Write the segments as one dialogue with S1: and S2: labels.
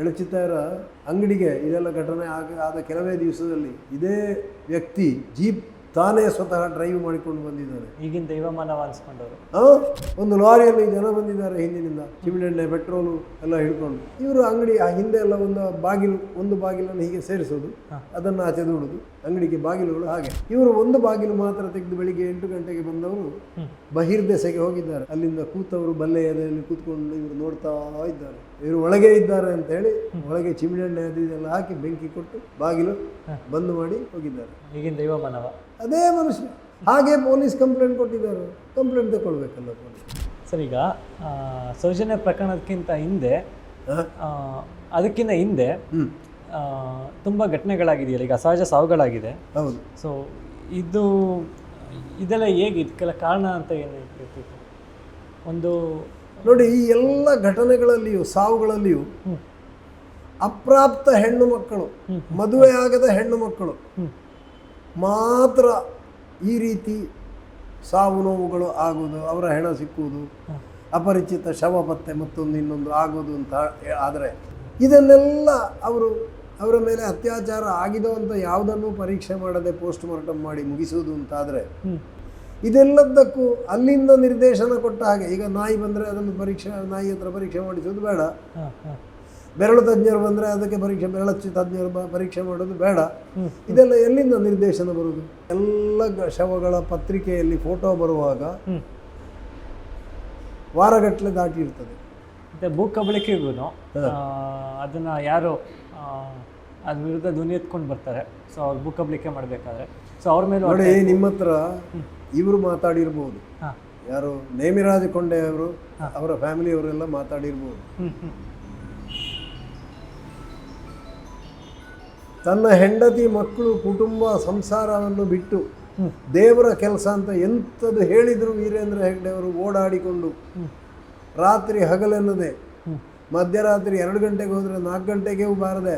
S1: ಎಳಚಿತ್ತಾರ ಅಂಗಡಿಗೆ ಇದೆಲ್ಲ ಘಟನೆ ಆಗ ಆದ ಕೆಲವೇ ದಿವಸದಲ್ಲಿ ಇದೇ ವ್ಯಕ್ತಿ ಜೀಪ್ ತಾನೇ ಸ್ವತಃ ಡ್ರೈವ್ ಮಾಡಿಕೊಂಡು ಬಂದಿದ್ದಾರೆ.
S2: ಈಗಿನ ದೈವಮಾನ ಅನ್ಸ್ಕೊಂಡವರು
S1: ಹಾಂ ಒಂದು ಲಾರಿಯಲ್ಲಿ ಜನ ಬಂದಿದ್ದಾರೆ ಹಿಂದಿನಿಂದ ಚಿಮಿಡೆಣ್ಣೆ ಪೆಟ್ರೋಲು ಎಲ್ಲ ಹಿಡ್ಕೊಂಡು. ಇವರು ಅಂಗಡಿ ಆ ಹಿಂದೆ ಎಲ್ಲ ಒಂದು ಬಾಗಿಲು ಒಂದು ಬಾಗಿಲನ್ನು ಹೀಗೆ ಸೇರಿಸೋದು ಅದನ್ನು ಆಚೆ ದೂಡುದು. ಅಂಗಡಿಗೆ ಬಾಗಿಲುಗಳು ಹಾಗೆ. ಇವರು ಒಂದು ಬಾಗಿಲು ಮಾತ್ರ ತೆಗೆದು ಬೆಳಿಗ್ಗೆ ಎಂಟು ಗಂಟೆಗೆ ಬಂದವರು ಬಹಿರ್ದೆಸೆಗೆ ಹೋಗಿದ್ದಾರೆ. ಅಲ್ಲಿಂದ ಕೂತವರು ಬಲ್ಲೆ ಎಲೆಯಲ್ಲಿ ಕೂತ್ಕೊಂಡು ಇವರು ನೋಡ್ತಾ ಇದ್ದಾರೆ. ಇವರು ಒಳಗೆ ಇದ್ದಾರೆ ಅಂತ ಹೇಳಿ ಒಳಗೆ ಚಿಮಿಣೆಣ್ಣೆ ಅದು ಇದೆಲ್ಲ ಹಾಕಿ ಬೆಂಕಿ ಕೊಟ್ಟು ಬಾಗಿಲು ಬಂದ್ ಮಾಡಿ ಹೋಗಿದ್ದಾರೆ.
S2: ಈಗಿನ ದೈವಮಾನವ
S1: ಅದೇ ಮನುಷ್ಯ. ಹಾಗೆ ಪೊಲೀಸ್ ಕಂಪ್ಲೇಂಟ್ ಕೊಟ್ಟಿದ್ದಾರೆ. ಕಂಪ್ಲೇಂಟ್ ತಗೊಳ್ಬೇಕಲ್ಲ ಪೊಲೀಸ್.
S2: ಸರ್ ಈಗ ಸೌಜನ್ಯ ಪ್ರಕರಣಕ್ಕಿಂತ ಹಿಂದೆ? ಅದಕ್ಕಿಂತ ಹಿಂದೆ ತುಂಬ ಘಟನೆಗಳಾಗಿದೆಯಲ್ಲ ಈಗ ಅಸಹಜ ಸಾವುಗಳಾಗಿದೆ.
S1: ಹೌದು.
S2: ಸೊ ಇದು ಇದೆಲ್ಲ ಹೇಗೆ ಇದಕ್ಕೆಲ್ಲ ಕಾರಣ ಅಂತ ಏನು ಇರ್ತಿತ್ತು ಒಂದು
S1: ನೋಡಿ ಈ ಎಲ್ಲ ಘಟನೆಗಳಲ್ಲಿಯೂ ಸಾವುಗಳಲ್ಲಿಯೂ ಅಪ್ರಾಪ್ತ ಹೆಣ್ಣು ಮಕ್ಕಳು ಮದುವೆ ಆಗದ ಹೆಣ್ಣು ಮಕ್ಕಳು ಮಾತ್ರ ಈ ರೀತಿ ಸಾವು ನೋವುಗಳು ಆಗುವುದು ಅವರ ಹೆಣ ಸಿಕ್ಕುವುದು ಅಪರಿಚಿತ ಶವ ಪತ್ತೆ ಮತ್ತೊಂದು ಇನ್ನೊಂದು ಆಗೋದು ಅಂತ ಆದರೆ ಇದನ್ನೆಲ್ಲ ಅವರು ಅವರ ಮೇಲೆ ಅತ್ಯಾಚಾರ ಆಗಿದೋ ಅಂತ ಯಾವುದನ್ನು ಪರೀಕ್ಷೆ ಮಾಡದೆ ಪೋಸ್ಟ್ ಮಾರ್ಟಮ್ ಮಾಡಿ ಮುಗಿಸುವುದು ಅಂತಾದರೆ. ಇದೆಲ್ಲದಕ್ಕೂ ಅಲ್ಲಿಂದ ನಿರ್ದೇಶನ ಕೊಟ್ಟ ಹಾಗೆ ಈಗ ನಾಯಿ ಬಂದರೆ ಅದನ್ನು ಪರೀಕ್ಷೆ ನಾಯಿ ಹತ್ರ ಪರೀಕ್ಷೆ ಮಾಡಿಸೋದು ಬೇಡ. ಬೆರಳು ತಜ್ಞರು ಬಂದರೆ ಅದಕ್ಕೆ ಪರೀಕ್ಷೆ ಬೆರಳಚ್ಚು ತಜ್ಞರು ಪರೀಕ್ಷೆ ಮಾಡೋದು ಬೇಡ. ಇದೆಲ್ಲ ಎಲ್ಲಿಂದ ನಿರ್ದೇಶನ ಬರುವುದು? ಎಲ್ಲ ಶವಗಳ ಪತ್ರಿಕೆಯಲ್ಲಿ ಫೋಟೋ ಬರುವಾಗ ವಾರಗಟ್ಟಲೆ ದಾಟಿರ್ತದೆ ಇರ್ತದೆ.
S2: ಮತ್ತು ಭೂ ಕಬಳಿಕೆಗೂ ಅದನ್ನು ಯಾರು ಅದ್ರ ವಿರುದ್ಧ ಧ್ವನಿ ಎತ್ಕೊಂಡು ಬರ್ತಾರೆ. ಸೊ ಅವ್ರು ಬುಕ್ ಅಪ್ಲಿಕೆ ಮಾಡಬೇಕಾದ್ರೆ. ಸೊ ಅವ್ರ ಮೇಲೆ
S1: ನೋಡಿ ನಿಮ್ಮ ಹತ್ರ ಇವರು ಮಾತಾಡಿರ್ಬೋದು. ಯಾರು ನೇಮಿರಾಜ ಕೊಂಡೆ ಅವರು ಅವರ ಫ್ಯಾಮಿಲಿಯವರೆಲ್ಲ ಮಾತಾಡಿರ್ಬೋದು. ತನ್ನ ಹೆಂಡತಿ ಮಕ್ಕಳು ಕುಟುಂಬ ಸಂಸಾರವನ್ನು ಬಿಟ್ಟು ದೇವರ ಕೆಲಸ ಅಂತ ಎಂಥದ್ದು ಹೇಳಿದರು ವೀರೇಂದ್ರ ಹೆಗ್ಡೆ ಅವರು ಓಡಾಡಿಕೊಂಡು ರಾತ್ರಿ ಹಗಲೆನ್ನದೆ. ಮಧ್ಯರಾತ್ರಿ ಎರಡು ಗಂಟೆಗೆ ಹೋದರೆ ನಾಲ್ಕು ಗಂಟೆಗೆ ಬಾರದೆ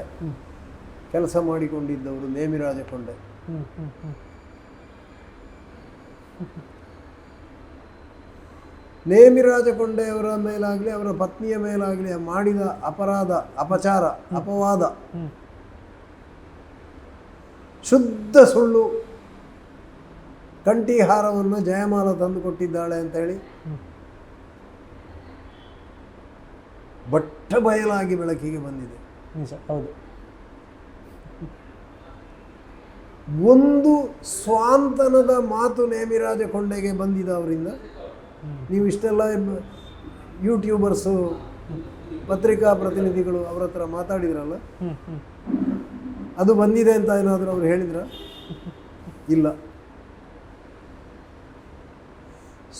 S1: ಕೆಲಸ ಮಾಡಿಕೊಂಡಿದ್ದವರು ನೇಮಿರಾಜ ಕೊಂಡೆ ಅವರ ಮೇಲಾಗಲಿ, ಅವರ ಪತ್ನಿಯ ಮೇಲಾಗಲಿ ಮಾಡಿದ ಅಪರಾಧ, ಅಪಚಾರ, ಅಪವಾದ, ಶುದ್ಧ ಸುಳ್ಳು, ಕಂಠಿಹಾರವನ್ನು ಜಯಮಾಲ ತಂದುಕೊಟ್ಟಿದ್ದಾಳೆ ಅಂತ ಹೇಳಿ
S2: ಹ್ಮ್.
S1: ಬಟ್ಟ ಬಯಲಾಗಿ ಬೆಳಕಿಗೆ ಬಂದಿದೆ.
S2: ನಿಜ ಹೌದು.
S1: ಒಂದು ಸ್ವಾಂತನದ ಮಾತು ನೇಮಿರಾಜ ಕೊಂಡೆಗೆ ಬಂದಿದೆ ಅವರಿಂದ. ನೀವು ಇಷ್ಟೆಲ್ಲ ಯೂಟ್ಯೂಬರ್ಸು ಪತ್ರಿಕಾ ಪ್ರತಿನಿಧಿಗಳು ಅವರ ಹತ್ರ ಮಾತಾಡಿದ್ರಲ್ಲ? ಅದು ಬಂದಿದೆ ಅಂತ ಏನಾದರೂ ಅವ್ರು ಹೇಳಿದ್ರ? ಇಲ್ಲ.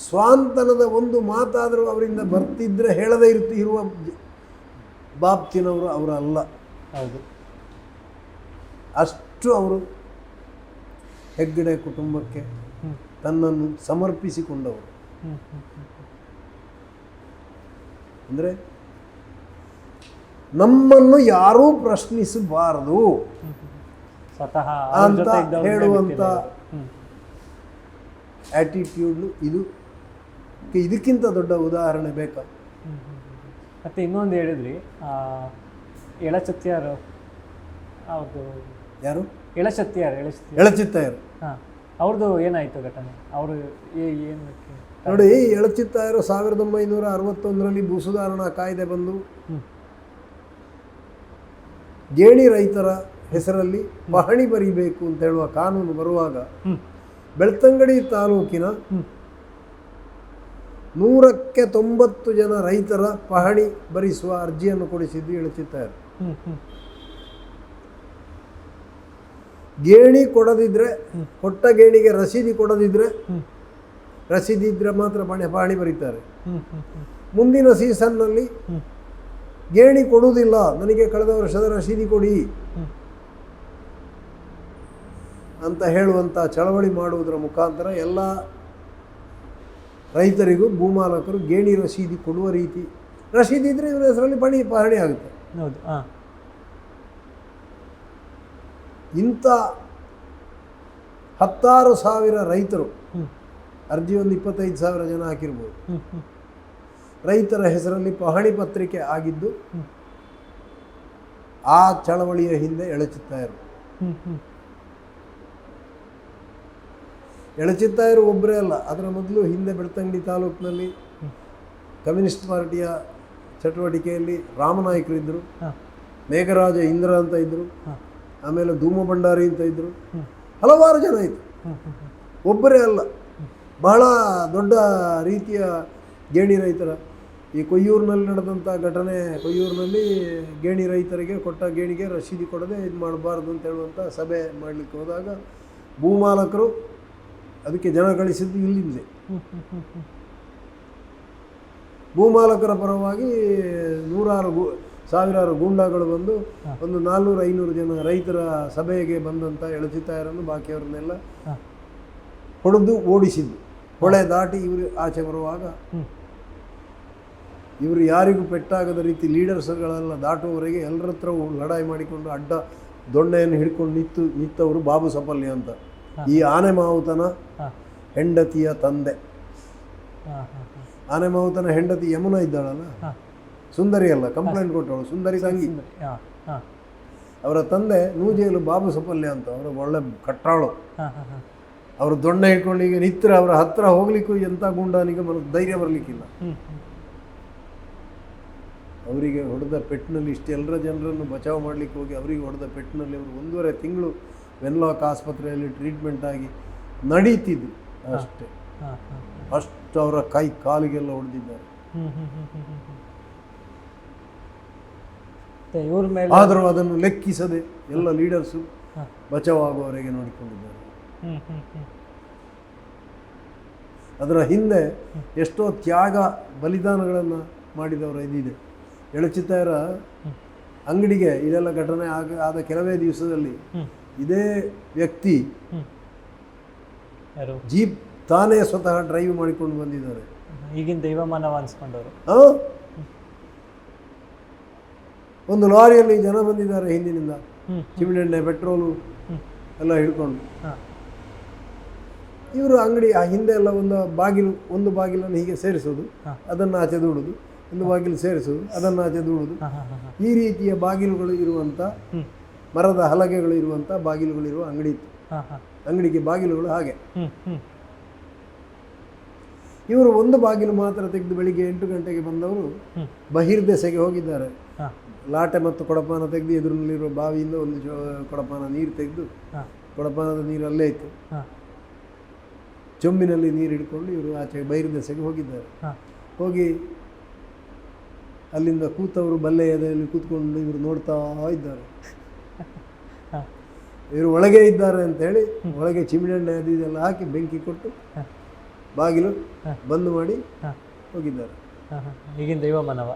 S1: ಸ್ವಾಂತನದ ಒಂದು ಮಾತಾದರೂ ಅವರಿಂದ ಬರ್ತಿದ್ರೆ ಹೇಳದೇ ಇರ್ತಿ ಇರುವ ಬಾಪ್ತಿನವರು ಅವರು ಅಲ್ಲ.
S2: ಹೌದು.
S1: ಅಷ್ಟು ಅವರು ಹೆಗ್ಗಡೆ ಕುಟುಂಬಕ್ಕೆ ತನ್ನನ್ನು ಸಮರ್ಪಿಸಿಕೊಂಡವರು. ಅಂದರೆ ನಮ್ಮನ್ನು ಯಾರೂ ಪ್ರಶ್ನಿಸಬಾರದು.
S2: ಸ್ವತಃ
S1: ಅಂತ
S2: ಹೇಳುವಂತ
S1: ಆಟಿಟ್ಯೂಡ್. ಇದು. ಇದಕ್ಕಿಂತ ದೊಡ್ಡ ಉದಾಹರಣೆ ಬೇಕಾ.
S2: ಮತ್ತೆ ಇನ್ನೊಂದು ಹೇಳಿದ್ರಿ ಎಳಚತ್ಯಾರು ಅವ್ರದ್ದು
S1: ಯಾರು
S2: ಎಳಚತ್ಯಾರು ಎಳಚತ್ಯಾರು
S1: ಎಳಚಿತ್ತಾಯರು
S2: ಹಾಂ ಅವ್ರದ್ದು ಏನಾಯಿತು ಘಟನೆ ಅವರು ಏನು
S1: ನೋಡಿ ಎಳಚಿತ್ತಾಯರು ಸಾವಿರದ ಒಂಬೈನೂರ ಅರವತ್ತೊಂದರಲ್ಲಿ ಭೂ ಸುಧಾರಣಾ ಕಾಯ್ದೆ ಬಂದು
S2: ಜೇಣಿ
S1: ಗೇಣಿ ರೈತರ ಹೆಸರಲ್ಲಿ ಪಹಣಿ ಬರೀಬೇಕು ಅಂತ ಹೇಳುವ ಕಾನೂನು ಬರುವಾಗ. ಬೆಳ್ತಂಗಡಿ ತಾಲೂಕಿನ. ನೂರಕ್ಕೆ ತೊಂಬತ್ತು ಜನ ರೈತರ ಪಹಣಿ ಭರಿಸುವ ಅರ್ಜಿಯನ್ನು ಕೊಡಿಸಿದ್ದು
S2: ಹ್ಮ್.
S1: ಗೇಣಿ ಕೊಡದಿದ್ರೆ ಕೊಟ್ಟ ಗೇಣಿಗೆ ರಸೀದಿ ಕೊಡದಿದ್ರೆ ರಸೀದಿ ಇದ್ರೆ ಮಾತ್ರ ಪಣಿ ಪಹಣಿ ಬರೀತಾರೆ. ಮುಂದಿನ ಸೀಸನ್ನಲ್ಲಿ. ಗೇಣಿ ಕೊಡುವುದಿಲ್ಲ. ನನಗೆ ಕಳೆದ ವರ್ಷದ ರಸೀದಿ ಕೊಡಿ. ಅಂತ ಹೇಳುವಂಥ ಚಳವಳಿ ಮಾಡುವುದರ ಮುಖಾಂತರ ಎಲ್ಲ ರೈತರಿಗೂ ಭೂಮಾಲಕರು ಗೇಣಿ ರಸೀದಿ ಕೊಡುವ ರೀತಿ. ರಸೀದಿ ಇದ್ರೆ ಇವರ ಹೆಸರಲ್ಲಿ ಪಣಿ ಪಹಣಿ ಆಗುತ್ತೆ.
S2: ಹೌದು ಹಾಂ.
S1: ಇಂಥ ಹತ್ತಾರು ಸಾವಿರ ರೈತರು. ಅರ್ಜಿ ಒಂದು ಇಪ್ಪತ್ತೈದು ಸಾವಿರ ಜನ ಹಾಕಿರ್ಬೋದು. ರೈತರ ಹೆಸರಲ್ಲಿ ಪಹಣಿ ಪತ್ರಿಕೆ ಆಗಿದ್ದು ಆ ಚಳವಳಿಯ ಹಿಂದೆ ಎಳಚುತ್ತಾಯರು
S2: ಹ್ಮ್ ಹ್ಮ್
S1: ಎಳಚಿತ್ತಾಯರು ಒಬ್ಬರೇ ಅಲ್ಲ. ಅದರ ಮೊದಲು ಹಿಂದೆ ಬೆಳ್ತಂಗಡಿ ತಾಲೂಕಿನಲ್ಲಿ ಕಮ್ಯುನಿಸ್ಟ್ ಪಾರ್ಟಿಯ ಚಟುವಟಿಕೆಯಲ್ಲಿ ರಾಮನಾಯಕರು ಇದ್ದರು ಮೇಘರಾಜ ಇಂದ್ರ ಅಂತ ಇದ್ದರು ಆಮೇಲೆ ಧೂಮ ಭಂಡಾರಿ ಅಂತ ಇದ್ದರು ಹಲವಾರು ಜನ
S2: ಹ್ಮ್
S1: ಒಬ್ಬರೇ ಅಲ್ಲ. ಬಹಳ ದೊಡ್ಡ ರೀತಿಯ ಗೇಣಿ ರೈತರ. ಈ ಕೊಯ್ಯೂರಿನಲ್ಲಿ ನಡೆದಂಥ ಘಟನೆ ಕೊಯ್ಯೂರಿನಲ್ಲಿ ಗೇಣಿ ರೈತರಿಗೆ ಕೊಟ್ಟ ಗೇಣಿಗೆ ರಶೀದಿ ಕೊಡದೆ ಇದು ಮಾಡಬಾರ್ದು ಅಂತ ಹೇಳುವಂಥ ಸಭೆ ಮಾಡಲಿಕ್ಕೆ ಹೋದಾಗ ಭೂಮಾಲಕರು ಅದಕ್ಕೆ ಜನ ಗಳಿಸಿದ್ದು ಇಲ್ಲಿಂದಲೇ ಭೂಮಾಲಕರ ಪರವಾಗಿ ನೂರಾರು ಗು ಸಾವಿರಾರು ಗೂಂಡಾಗಳು ಬಂದು ಒಂದು ನಾಲ್ನೂರು ಐನೂರು ಜನ ರೈತರ ಸಭೆಗೆ ಬಂದಂಥ ಎಳಚಿತಾಯರನ್ನು ಬಾಕಿಯವರನ್ನೆಲ್ಲ ಹೊಡೆದು ಓಡಿಸಿದ್ದು. ಹೊಳೆ ದಾಟಿ ಇವರು ಆಚೆ ಬರುವಾಗ ಇವರು ಯಾರಿಗೂ ಪೆಟ್ಟಾಗದ ರೀತಿ ಲೀಡರ್ಸ್ಗಳೆಲ್ಲ ದಾಟುವವರೆಗೆ ಎಲ್ಲರ ಲಡಾಯಿ ಮಾಡಿಕೊಂಡು ಅಡ್ಡ ದೊಣ್ಣೆಯನ್ನು ಹಿಡ್ಕೊಂಡು ನಿಂತು ನಿಂತವರು ಬಾಬು ಸಪಲ್ಯ ಅಂತ. ಈ ಆನೆ ಮಾವುತನ ಹೆಂಡತಿಯ ತಂದೆ. ಆನೆ ಮಾವುತನ ಹೆಂಡತಿ ಯಮುನ ಇದ್ದಾಳಲ್ಲ? ಸುಂದರಿ ಅಲ್ಲ ಕಂಪ್ಲೇಂಟ್ ಕೊಟ್ಟವಳು ಸುಂದರಿ
S2: ಹಾಂ
S1: ಅವರ ತಂದೆ ನೂಜೇಲು ಬಾಬು ಸಪಲ್ಯ ಅಂತ ಅವರು ಒಳ್ಳೆ ಕಟ್ಟಾಳು. ಅವರು ದೊಣ್ಣೆ ಇಟ್ಕೊಂಡು ಈಗ ನಿತ್ರ ಅವರ ಹತ್ರ ಹೋಗ್ಲಿಕ್ಕೂ ಎಂಥ ಗುಂಡನಿಗೆ ಮನ ಧೈರ್ಯ ಬರಲಿಕ್ಕಿಲ್ಲ. ಅವರಿಗೆ ಹೊಡೆದ ಪೆಟ್ಟಿನಲ್ಲಿ ಇಷ್ಟೆಲ್ಲರ ಜನರನ್ನು ಬಚಾವ್ ಮಾಡಲಿಕ್ಕೆ ಹೋಗಿ ಅವರಿಗೆ ಹೊಡೆದ ಪೆಟ್ಟಿನಲ್ಲಿ ಅವರು ಒಂದೂವರೆ ತಿಂಗಳು ವೆನ್ಲಾಕ್ ಆಸ್ಪತ್ರೆಯಲ್ಲಿ ಟ್ರೀಟ್ಮೆಂಟ್ ಆಗಿ ನಡೀತಿದ್ರು ಅಷ್ಟೇ. ಅಷ್ಟು ಅವರ ಕೈ ಕಾಲಿಗೆಲ್ಲ ಹೊಡೆದಿದ್ದಾರೆ ಆದರೂ ಅದನ್ನು ಲೆಕ್ಕಿಸದೆ ಎಲ್ಲ ಲೀಡರ್ಸು ಬಚಾವಾಗುವವರೆಗೆ ನೋಡಿಕೊಂಡಿದ್ದಾರೆ. ಅದರ ಹಿಂದೆ ಎಷ್ಟೋ ತ್ಯಾಗ ಬಲಿದಾನಗಳನ್ನು ಮಾಡಿದವರ ಇದಿದೆ ಎಳಚಿತ್ತಾಯರ ಅಂಗಡಿಗೆ ಇದೆಲ್ಲ ಘಟನೆ ಆಗ ಆದ ಕೆಲವೇ ದಿವಸದಲ್ಲಿ ಇದೇ ವ್ಯಕ್ತಿ ಜೀಪ್ ತಾನೇ ಸ್ವತಃ ಡ್ರೈವ್ ಮಾಡಿಕೊಂಡು ಬಂದಿದ್ದಾರೆ.
S2: ಈಗಿನ ದೈವಮಾನವ ಅನ್ಸ್ಕೊಂಡವರು.
S1: ಒಂದು ಲಾರಿಯಲ್ಲಿ ಜನ ಬಂದಿದ್ದಾರೆ ಹಿಂದಿನಿಂದ.
S2: ಹ್ಮ್
S1: ಚಿಮಿಣೆಣ್ಣೆ ಪೆಟ್ರೋಲು ಎಲ್ಲ ಹಿಡ್ಕೊಂಡು. ಇವರು ಅಂಗಡಿ ಆ ಹಿಂದೆ ಎಲ್ಲ ಒಂದು ಬಾಗಿಲು ಒಂದು ಬಾಗಿಲನ್ನು ಹೀಗೆ ಸೇರಿಸೋದು. ಅದನ್ನು ಆಚೆ ದೂಡುದು. ಒಂದು ಬಾಗಿಲು ಸೇರಿಸೋದು. ಅದನ್ನು ಆಚೆ ದೂಡುದು. ಈ ರೀತಿಯ ಬಾಗಿಲುಗಳು ಇರುವಂಥ ಮರದ ಹಲಗೆಗಳು ಇರುವಂಥ ಬಾಗಿಲುಗಳಿರುವ ಅಂಗಡಿ ಇತ್ತು. ಅಂಗಡಿಗೆ ಬಾಗಿಲುಗಳು ಹಾಗೆ. ಇವರು ಒಂದು ಬಾಗಿಲು ಮಾತ್ರ ತೆಗೆದು ಬೆಳಿಗ್ಗೆ ಎಂಟು ಗಂಟೆಗೆ ಬಂದವರು ಬಹಿರ್ದೆಸೆಗೆ ಹೋಗಿದ್ದಾರೆ. ಲಾಟೆ ಮತ್ತು ಕೊಡಪಾನ ತೆಗೆದು ಎದುರಿನಲ್ಲಿರುವ ಬಾವಿಯಿಂದ ಒಂದು ಜೋ ಕೊಡಪಾನ ನೀರು ತೆಗೆದು ಕೊಡಪಾನದ ನೀರು ಅಲ್ಲೇ ಇತ್ತು. ಚೊಂಬಿನಲ್ಲಿ ನೀರು ಹಿಡ್ಕೊಂಡು ಇವರು ಆಚೆ ಬಹಿರ್ದೆಸೆಗೆ ಹೋಗಿದ್ದಾರೆ. ಹೋಗಿ ಅಲ್ಲಿಂದ ಕೂತವರು ಬಲ್ಲೆಯದಲ್ಲಿ ಕೂತ್ಕೊಂಡು ಇವರು ನೋಡ್ತಾ ಇದ್ದಾರೆ. ಇವರು ಒಳಗೆ ಇದ್ದಾರೆ ಅಂತೇಳಿ ಒಳಗೆ ಚಿಮಿಣೆಣ್ಣೆ ಅದು ಇದೆಲ್ಲ ಹಾಕಿ ಬೆಂಕಿ ಕೊಟ್ಟು ಬಾಗಿಲು ಬಂದ್ ಮಾಡಿ ಹೋಗಿದ್ದಾರೆ.
S2: ಈಗಿನ ದೈವಮಾನವ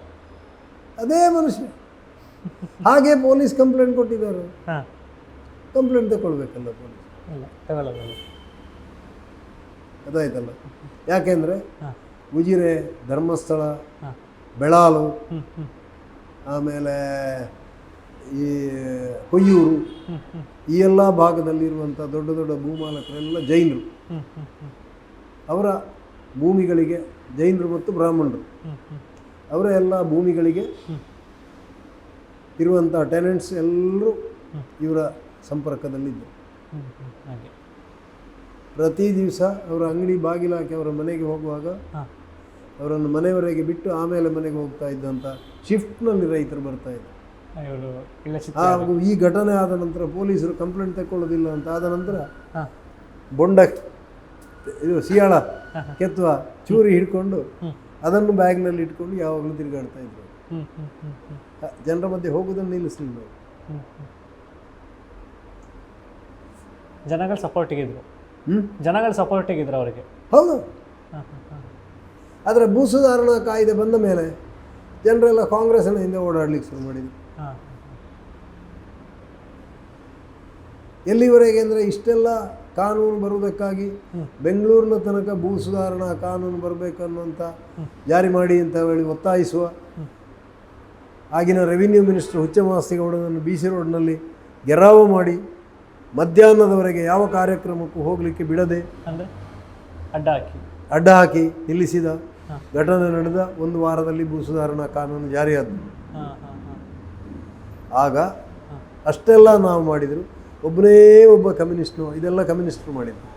S1: ಅದೇ ಮನುಷ್ಯ. ಹಾಗೆ ಪೊಲೀಸ್ ಕಂಪ್ಲೇಂಟ್ ಕೊಟ್ಟಿದ್ದಾರೆ.
S2: ಹಾಂ.
S1: ಕಂಪ್ಲೇಂಟ್ ತಗೊಳ್ಬೇಕಲ್ಲ ಪೊಲೀಸ್? ಅದಾಯ್ತಲ್ಲ. ಯಾಕೆಂದರೆ ಉಜಿರೆ ಧರ್ಮಸ್ಥಳ ಬೆಳಾಲು ಆಮೇಲೆ ಈ ಕೊಯ್ಯೂರು ಈ ಎಲ್ಲ ಭಾಗದಲ್ಲಿರುವಂಥ ದೊಡ್ಡ ದೊಡ್ಡ ಭೂಮಾಲಕರೆಲ್ಲ ಜೈನರು. ಅವರ ಭೂಮಿಗಳಿಗೆ ಜೈನರು ಮತ್ತು ಬ್ರಾಹ್ಮಣರು. ಅವರ ಎಲ್ಲ ಭೂಮಿಗಳಿಗೆ ಇರುವಂಥ ಟೆನೆಂಟ್ಸ್ ಎಲ್ಲರೂ ಇವರ ಸಂಪರ್ಕದಲ್ಲಿದ್ದರು. ಪ್ರತಿ ದಿವಸ ಅವರ ಅಂಗಡಿ ಬಾಗಿಲಾಕಿ ಅವರ ಮನೆಗೆ ಹೋಗುವಾಗ ಅವರನ್ನು ಮನೆಯವರೆಗೆ ಬಿಟ್ಟು ಆಮೇಲೆ ಮನೆಗೆ ಹೋಗ್ತಾ ಇದ್ದಂಥ ಶಿಫ್ಟ್ನಲ್ಲಿ ರೈತರು ಬರ್ತಾ ಇದ್ರು.
S2: ಇವರು
S1: ಹಾಗೂ ಈ ಘಟನೆ ಆದ ನಂತರ ಪೊಲೀಸರು ಕಂಪ್ಲೇಂಟ್ ತಗೊಳ್ಳೋದಿಲ್ಲ ಅಂತ ಆದ ನಂತರ ಬೊಂಡ ಇದು ಸಿಯಾಳ ಕೆತ್ತುವ ಚೂರಿ ಹಿಡ್ಕೊಂಡು ಅದನ್ನು ಬ್ಯಾಗ್ನಲ್ಲಿ ಇಟ್ಕೊಂಡು ಯಾವಾಗಲೂ ತಿರುಗಾಡ್ತಾ ಇದ್ರು. ಆ, ಜನರ ಮಧ್ಯೆ ಹೋಗೋದನ್ನು ನಿಲ್ಲಿಸಲಿಲ್ಲ ಜನಗಳ
S2: ಹ್ಞೂ ಹ್ಞೂ ಜನಗಳು ಸಪೋರ್ಟಿಗಿದ್ರು ಜನಗಳ ಸಪೋರ್ಟಿಗಿದ್ರು ಅವರಿಗೆ.
S1: ಹೌದು. ಆದರೆ ಭೂ ಸುಧಾರಣಾ ಕಾಯ್ದೆ ಬಂದ ಮೇಲೆ ಜನರೆಲ್ಲ ಕಾಂಗ್ರೆಸ್ನ ಹಿಂದೆ ಓಡಾಡ್ಲಿಕ್ಕೆ ಶುರು ಮಾಡಿದ್ರು. ಎಲ್ಲಿವರೆಗೆ ಅಂದರೆ ಇಷ್ಟೆಲ್ಲ ಕಾನೂನು ಬರುವುದಕ್ಕಾಗಿ. ಬೆಂಗಳೂರಿನ ತನಕ ಭೂ ಸುಧಾರಣಾ ಕಾನೂನು ಬರಬೇಕನ್ನುವಂಥ ಜಾರಿ ಮಾಡಿ ಅಂತ ಹೇಳಿ ಒತ್ತಾಯಿಸುವ ಆಗಿನ ರೆವಿನ್ಯೂ ಮಿನಿಸ್ಟರ್ ಹುಚ್ಚಮಾಸ್ತಿಗೌಡನನ್ನು ಬಿ ಸಿ ರೋಡ್ನಲ್ಲಿ ಗೆರಾವ ಮಾಡಿ ಮಧ್ಯಾಹ್ನದವರೆಗೆ ಯಾವ ಕಾರ್ಯಕ್ರಮಕ್ಕೂ ಹೋಗಲಿಕ್ಕೆ ಬಿಡದೆ
S2: ಅಡ್ಡ ಹಾಕಿ.
S1: ಅಡ್ಡ ಹಾಕಿ ನಿಲ್ಲಿಸಿದ ಘಟನೆ ನಡೆದ ಒಂದು ವಾರದಲ್ಲಿ ಭೂ ಸುಧಾರಣಾ ಕಾನೂನು
S2: ಜಾರಿಯಾದ.
S1: ಆಗ ಅಷ್ಟೆಲ್ಲ ನಾವು ಮಾಡಿದರು. ಒಬ್ಬನೇ ಒಬ್ಬ ಕಮ್ಯುನಿಸ್ಟ್ನು ಇದೆಲ್ಲ ಕಮ್ಯುನಿಸ್ಟ್ರು ಮಾಡಿದ್ರು.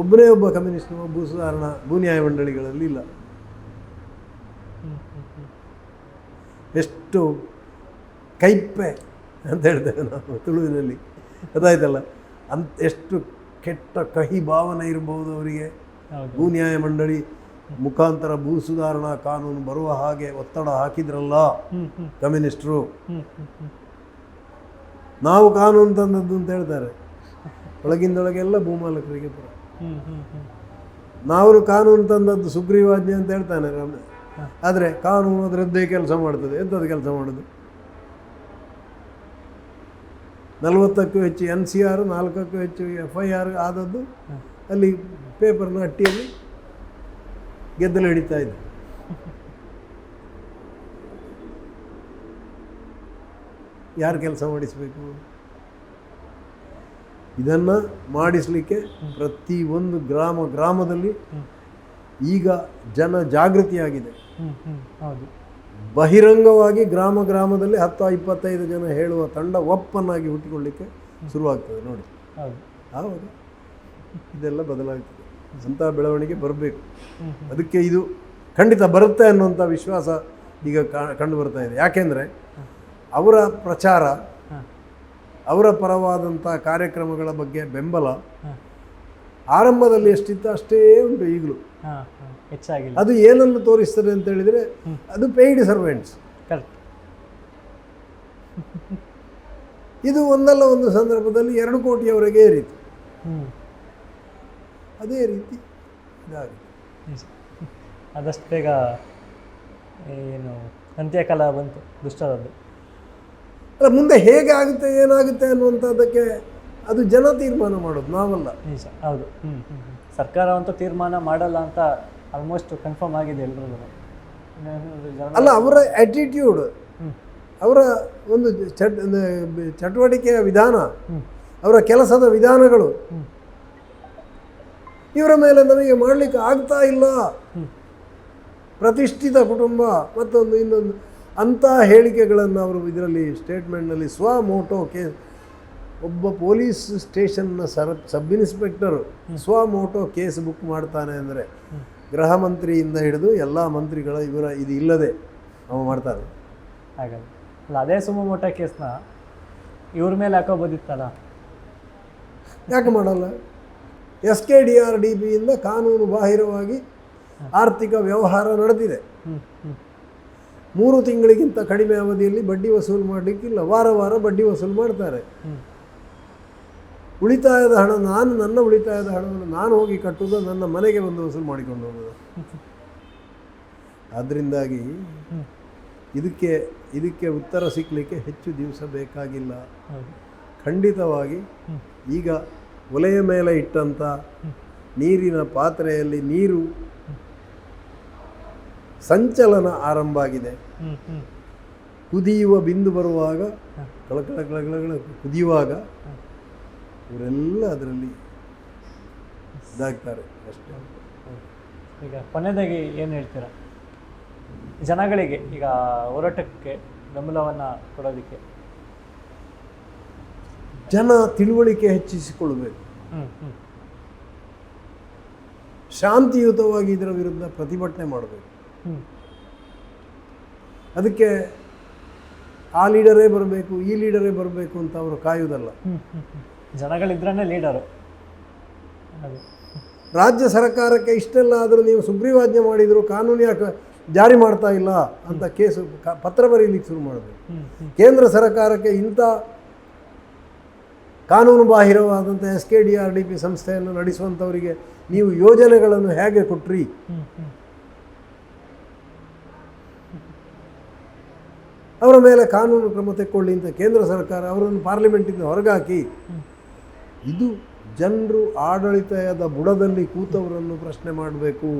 S1: ಒಬ್ಬನೇ ಒಬ್ಬ ಕಮ್ಯುನಿಸ್ಟ್ನು ಭೂ ಸುಧಾರಣಾ ಭೂ ನ್ಯಾಯ ಮಂಡಳಿಗಳಲ್ಲಿ ಇಲ್ಲ. ಎಷ್ಟು ಕೈಪೆ ಅಂತ ಹೇಳ್ತೇವೆ ನಾವು ತುಳುವಿನಲ್ಲಿ. ಅದಾಯ್ತಲ್ಲ? ಅಂತ ಎಷ್ಟು ಕೆಟ್ಟ ಕಹಿ ಭಾವನೆ ಇರಬಹುದು ಅವರಿಗೆ. ಭೂ ನ್ಯಾಯ ಮಂಡಳಿ ಮುಖಾಂತರ ಭೂ ಸುಧಾರಣಾ ಕಾನೂನು ಬರುವ ಹಾಗೆ ಒತ್ತಡ ಹಾಕಿದ್ರಲ್ಲ ಕಮ್ಯುನಿಸ್ಟ್ರು. ನಾವು ಕಾನೂನು ತಂದದ್ದು ಅಂತ ಹೇಳ್ತಾರೆ. ಒಳಗಿಂದೊಳಗೆಲ್ಲ ಭೂಮಾಲಕರಿಗೆ ಪುರ.
S2: ಹ್ಮ್ ಹ್ಮ್ ಹ್ಮ್.
S1: ನಾವು ಕಾನೂನು ತಂದದ್ದು ಸುಗ್ರೀವಾಜ್ಞೆ ಅಂತ ಹೇಳ್ತಾನೆ ರಾಮ ಆದರೆ ಕಾನೂನು ಅದರದ್ದೇ ಕೆಲಸ ಮಾಡ್ತದೆ. ಎಂಥದ್ದು ಕೆಲಸ ಮಾಡೋದು? ನಲವತ್ತಕ್ಕೂ ಹೆಚ್ಚು ಎನ್ ಸಿ ಆರ್ ನಾಲ್ಕಕ್ಕೂ ಹೆಚ್ಚು ಎಫ್ ಐ ಆರ್ ಆದದ್ದು ಅಲ್ಲಿ ಪೇಪರ್ನ ಅಟ್ಟಿಯಲ್ಲಿ ಗೆದ್ದಲು ಹಿಡಿತಾ ಇದೆ ಯಾರು ಕೆಲಸ ಮಾಡಿಸಬೇಕು? ಇದನ್ನು ಮಾಡಿಸಲಿಕ್ಕೆ ಪ್ರತಿಯೊಂದು ಗ್ರಾಮ ಗ್ರಾಮದಲ್ಲಿ ಈಗ ಜನ ಜಾಗೃತಿಯಾಗಿದೆ.
S2: ಹೌದು.
S1: ಬಹಿರಂಗವಾಗಿ ಗ್ರಾಮ ಗ್ರಾಮದಲ್ಲಿ ಹತ್ತು ಇಪ್ಪತ್ತೈದು ಜನ ಹೇಳುವ ತಂಡ ಒಪ್ಪನ್ನಾಗಿ ಹುಟ್ಟಿಕೊಳ್ಳಿಕ್ಕೆ ಶುರುವಾಗ್ತದೆ ನೋಡಿ.
S2: ಹೌದು.
S1: ಆವಾಗ ಇದೆಲ್ಲ ಬದಲಾಗ್ತದೆ. ಅಂಥ ಬೆಳವಣಿಗೆ ಬರಬೇಕು. ಅದಕ್ಕೆ ಇದು ಖಂಡಿತ ಬರುತ್ತೆ ಅನ್ನುವಂಥ ವಿಶ್ವಾಸ ಈಗ ಕಂಡು ಬರ್ತಾ ಇದೆ. ಯಾಕೆಂದರೆ ಅವರ ಪ್ರಚಾರ ಅವರ ಪರವಾದಂಥ ಕಾರ್ಯಕ್ರಮಗಳ ಬಗ್ಗೆ ಬೆಂಬಲ ಆರಂಭದಲ್ಲಿ ಎಷ್ಟಿತ್ತು ಅಷ್ಟೇ ಉಂಟು ಈಗಲೂ.
S2: ಹೆಚ್ಚಾಗಿಲ್ಲ.
S1: ಅದು ಏನನ್ನು ತೋರಿಸ್ತದೆ ಅಂತ ಹೇಳಿದರೆ ಅದು ಪೇಯ್ಡ್ ಸರ್ವೆಂಟ್ಸ್
S2: ಕರೆಕ್ಟ್
S1: ಇದು ಒಂದಲ್ಲ ಒಂದು ಸಂದರ್ಭದಲ್ಲಿ ಎರಡು ಕೋಟಿಯವರೆಗೆ ಏರಿತು ಅದೇ ರೀತಿ ಇದಾಗಿದೆ.
S2: ಆದಷ್ಟು ಬೇಗ ಏನು ಅಂತ್ಯಕಾಲ ಬಂತು ದುಷ್ಟರದ್ದು.
S1: ಅಲ್ಲ ಮುಂದೆ ಹೇಗೆ ಆಗುತ್ತೆ ಏನಾಗುತ್ತೆ ಅನ್ನುವಂಥದ್ದಕ್ಕೆ ಅದು ಜನ ತೀರ್ಮಾನ ಮಾಡೋದು ನಾವಲ್ಲ.
S2: ನಿಜ ಹೌದು. ಸರ್ಕಾರ ಅಂತೂ ತೀರ್ಮಾನ ಮಾಡಲ್ಲ ಅಂತ ಆಲ್ಮೋಸ್ಟ್ ಕನ್ಫರ್ಮ್ ಆಗಿದೆ ಎಲ್ಲರೂ
S1: ಅಲ್ಲ ಅವರ ಆ್ಯಟಿಟ್ಯೂಡ್
S2: ಹ್ಞೂ
S1: ಅವರ ಒಂದು ಚಟ್ ಒಂದು ಚಟುವಟಿಕೆಯ ವಿಧಾನ ಅವರ ಕೆಲಸದ ವಿಧಾನಗಳು ಇವರ ಮೇಲೆ ನಮಗೆ ಮಾಡಲಿಕ್ಕೆ ಆಗ್ತಾ ಇಲ್ಲ. ಪ್ರತಿಷ್ಠಿತ ಕುಟುಂಬ ಮತ್ತೊಂದು ಇನ್ನೊಂದು ಅಂಥ ಹೇಳಿಕೆಗಳನ್ನು ಅವರು ಇದರಲ್ಲಿ ಸ್ಟೇಟ್ಮೆಂಟ್ನಲ್ಲಿ ಸ್ವ ಮೋಟೋ ಕೇಸ್ ಒಬ್ಬ police ಸ್ಟೇಷನ್ನ sir sub inspector suo motu case book ಮಾಡ್ತಾನೆ ಅಂದರೆ ಗೃಹ ಮಂತ್ರಿಯಿಂದ ಹಿಡಿದು ಎಲ್ಲ ಮಂತ್ರಿಗಳ ಇವರ ಇದು ಇಲ್ಲದೆ ಅವ ಮಾಡ್ತಾರೆ.
S2: ಹಾಗಲ್ಲ ಅಲ್ಲ ಅದೇ ಸುಮಮೋಟ ಕೇಸ್ನ ಇವ್ರ ಮೇಲೆ ಹಾಕೋಬೋದಿತ್ತಲ್ಲ
S1: ಯಾಕೆ ಮಾಡಲ್ಲ? S K D R D ಬಿಯಿಂದ ಕಾನೂನು ಬಾಹಿರವಾಗಿ ಆರ್ಥಿಕ ವ್ಯವಹಾರ ನಡೆದಿದೆ.
S2: ಹ್ಞೂ ಹ್ಞೂ
S1: ಮೂರು ತಿಂಗಳಿಗಿಂತ ಕಡಿಮೆ ಅವಧಿಯಲ್ಲಿ ಬಡ್ಡಿ ವಸೂಲು ಮಾಡಲಿಕ್ಕಿಲ್ಲ ವಾರ ವಾರ ಬಡ್ಡಿ ವಸೂಲು ಮಾಡ್ತಾರೆ. ಉಳಿತಾಯದ ಹಣ, ನಾನು ನನ್ನ ಉಳಿತಾಯದ ಹಣವನ್ನು ನಾನು ಹೋಗಿ ಕಟ್ಟುವುದು, ನನ್ನ ಮನೆಗೆ ಬಂದು ವಸೂಲು ಮಾಡಿಕೊಂಡು ಹೋಗೋದು ಆದ್ದರಿಂದಾಗಿ ಇದಕ್ಕೆ ಇದಕ್ಕೆ ಉತ್ತರ ಸಿಕ್ಕಲಿಕ್ಕೆ ಹೆಚ್ಚು ದಿವಸ ಬೇಕಾಗಿಲ್ಲ. ಖಂಡಿತವಾಗಿ ಈಗ ಒಲೆಯ ಮೇಲೆ ಇಟ್ಟಂಥ ನೀರಿನ ಪಾತ್ರೆಯಲ್ಲಿ ನೀರು ಸಂಚಲನ ಆರಂಭ ಆಗಿದೆ. ಕುದಿಯುವ ಬಿಂದು ಬರುವಾಗ ಕಳಕಳ ಕಳಕಳ ಕುದಿಯುವಾಗ ಇವರೆಲ್ಲ ಅದರಲ್ಲಿ ಇದಾಗ್ತಾರೆ ಅಷ್ಟೇ.
S2: ಈಗ ಕೊನೆಯದಾಗಿ ಏನು ಹೇಳ್ತೀರಾ? ಜನಗಳಿಗೆ ಈಗ ಹೋರಾಟಕ್ಕೆ ಬೆಂಬಲವನ್ನು ಕೊಡೋದಕ್ಕೆ.
S1: ಜನ ತಿಳುವಳಿಕೆ
S2: ಹ್ಞೂ
S1: ಶಾಂತಿಯುತವಾಗಿ ಇದರ ವಿರುದ್ಧ ಪ್ರತಿಭಟನೆ ಮಾಡಬೇಕು. ಅದಕ್ಕೆ ಆ ಲೀಡರೇ ಬರಬೇಕು ಈ ಲೀಡರೇ ಬರಬೇಕು ಅಂತ ಅವರು ಕಾಯುವುದಲ್ಲ.
S2: ಜನಗಳಿದ್ರೆ ಲೀಡರು.
S1: ರಾಜ್ಯ ಸರ್ಕಾರಕ್ಕೆ ಇಷ್ಟೆಲ್ಲ ಆದರೂ ನೀವು ಸುಗ್ರೀವಾಜ್ಞೆ ಮಾಡಿದ್ರು ಕಾನೂನು ಯಾಕೆ ಜಾರಿ ಮಾಡ್ತಾ ಇಲ್ಲ ಅಂತ ಕೇಸು ಪತ್ರ ಬರೀಲಿಕ್ಕೆ ಶುರು ಮಾಡಬೇಕು ಕೇಂದ್ರ ಸರ್ಕಾರಕ್ಕೆ ಇಂಥ ಕಾನೂನು ಬಾಹಿರವಾದಂಥ S K D R D P ಸಂಸ್ಥೆಯನ್ನು ನಡೆಸುವಂಥವರಿಗೆ ನೀವು ಯೋಜನೆಗಳನ್ನು ಹೇಗೆ ಕೊಟ್ರಿ? ಅವರ ಮೇಲೆ ಕಾನೂನು ಕ್ರಮ ತೆಕ್ಕೊಳ್ಳಿ ಅಂತ ಕೇಂದ್ರ ಸರ್ಕಾರ ಅವರನ್ನು ಪಾರ್ಲಿಮೆಂಟಿಂದ ಹೊರಗಾಕಿ ಇದು ಜನರು ಆಡಳಿತದ ಬುಡದಲ್ಲಿ ಕೂತವರನ್ನು ಪ್ರಶ್ನೆ ಮಾಡಬೇಕು.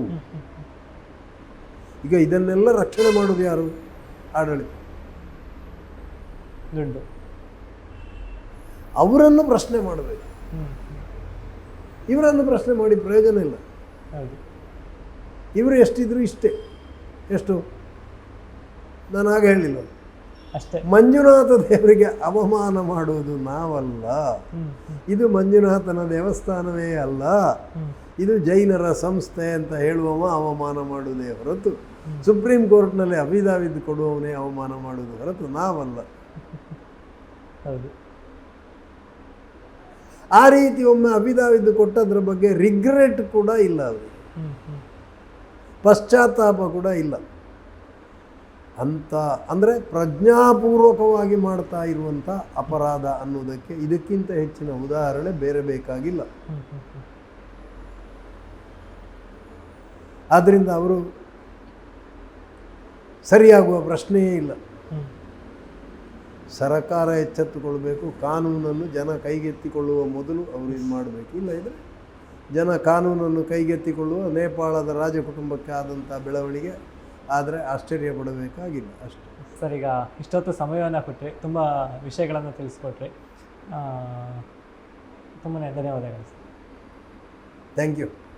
S1: ಈಗ ಇದನ್ನೆಲ್ಲ ರಕ್ಷಣೆ ಮಾಡೋದು ಯಾರು? ಆಡಳಿತ. ಅವರನ್ನು ಪ್ರಶ್ನೆ ಮಾಡಬೇಕು. ಇವರನ್ನು ಪ್ರಶ್ನೆ ಮಾಡಿ ಪ್ರಯೋಜನ ಇಲ್ಲ. ಇವರು ಎಷ್ಟಿದ್ರು ಇಷ್ಟೇ. ಎಷ್ಟು? ನಾನು ಆಗ ಹೇಳಿಲ್ಲ.
S2: ಅಷ್ಟೇ.
S1: ಮಂಜುನಾಥ ದೇವರಿಗೆ ಅವಮಾನ ಮಾಡುವುದು ನಾವಲ್ಲ. ಇದು ಮಂಜುನಾಥನ ದೇವಸ್ಥಾನವೇ ಅಲ್ಲ. ಇದು ಜೈನರ ಸಂಸ್ಥೆ ಅಂತ ಹೇಳುವವ ಅವಮಾನ ಮಾಡುವುದೇ ಹೊರತು. ಸುಪ್ರೀಂ ಕೋರ್ಟ್ನಲ್ಲಿ ಅಭಿದಾವಿದ್ದು ಕೊಡುವವನೇ ಅವಮಾನ ಮಾಡುವುದು ಹೊರತು ನಾವಲ್ಲ.
S2: ಹೌದು.
S1: ಆ ರೀತಿ ಒಮ್ಮೆ ಅಭಿದಾವಿದ್ ಕೊಟ್ಟದ್ರ ಬಗ್ಗೆ ರಿಗ್ರೆಟ್ ಕೂಡ ಇಲ್ಲ ಅವರಿಗೆ ಪಶ್ಚಾತ್ತಾಪ ಕೂಡ ಇಲ್ಲ. ಅಂತ ಅಂದರೆ ಪ್ರಜ್ಞಾಪೂರ್ವಕವಾಗಿ ಮಾಡ್ತಾ ಇರುವಂಥ ಅಪರಾಧ ಅನ್ನೋದಕ್ಕೆ ಇದಕ್ಕಿಂತ ಹೆಚ್ಚಿನ ಉದಾಹರಣೆ ಬೇರೆ ಬೇಕಾಗಿಲ್ಲ. ಆದ್ದರಿಂದ ಅವರು ಸರಿಯಾಗುವ ಪ್ರಶ್ನೆಯೇ ಇಲ್ಲ. ಸರಕಾರ ಎಚ್ಚೆತ್ತುಕೊಳ್ಬೇಕು, ಕಾನೂನನ್ನು ಜನ ಕೈಗೆತ್ತಿಕೊಳ್ಳುವ ಮೊದಲು ಅವರು ಇದು ಮಾಡಬೇಕು. ಇಲ್ಲ ಇದ್ರೆ ಜನ ಕಾನೂನನ್ನು ಕೈಗೆತ್ತಿಕೊಳ್ಳುವ ನೇಪಾಳದ ರಾಜಕುಟುಂಬಕ್ಕೆ ಆದಂಥ ಬೆಳವಣಿಗೆ ಆದರೆ ಆಶ್ಚರ್ಯ ಪಡಬೇಕಾಗಿಲ್ಲ ಅಷ್ಟೇ.
S2: ಸರ್ ಈಗ ಇಷ್ಟೊತ್ತು ಸಮಯವನ್ನು ಕೊಟ್ಟರೆ ತುಂಬ ವಿಷಯಗಳನ್ನು ತಿಳಿಸ್ಕೊಟ್ರಿ ತುಂಬಾ ಧನ್ಯವಾದಗಳು ಸರ್.
S1: Thank you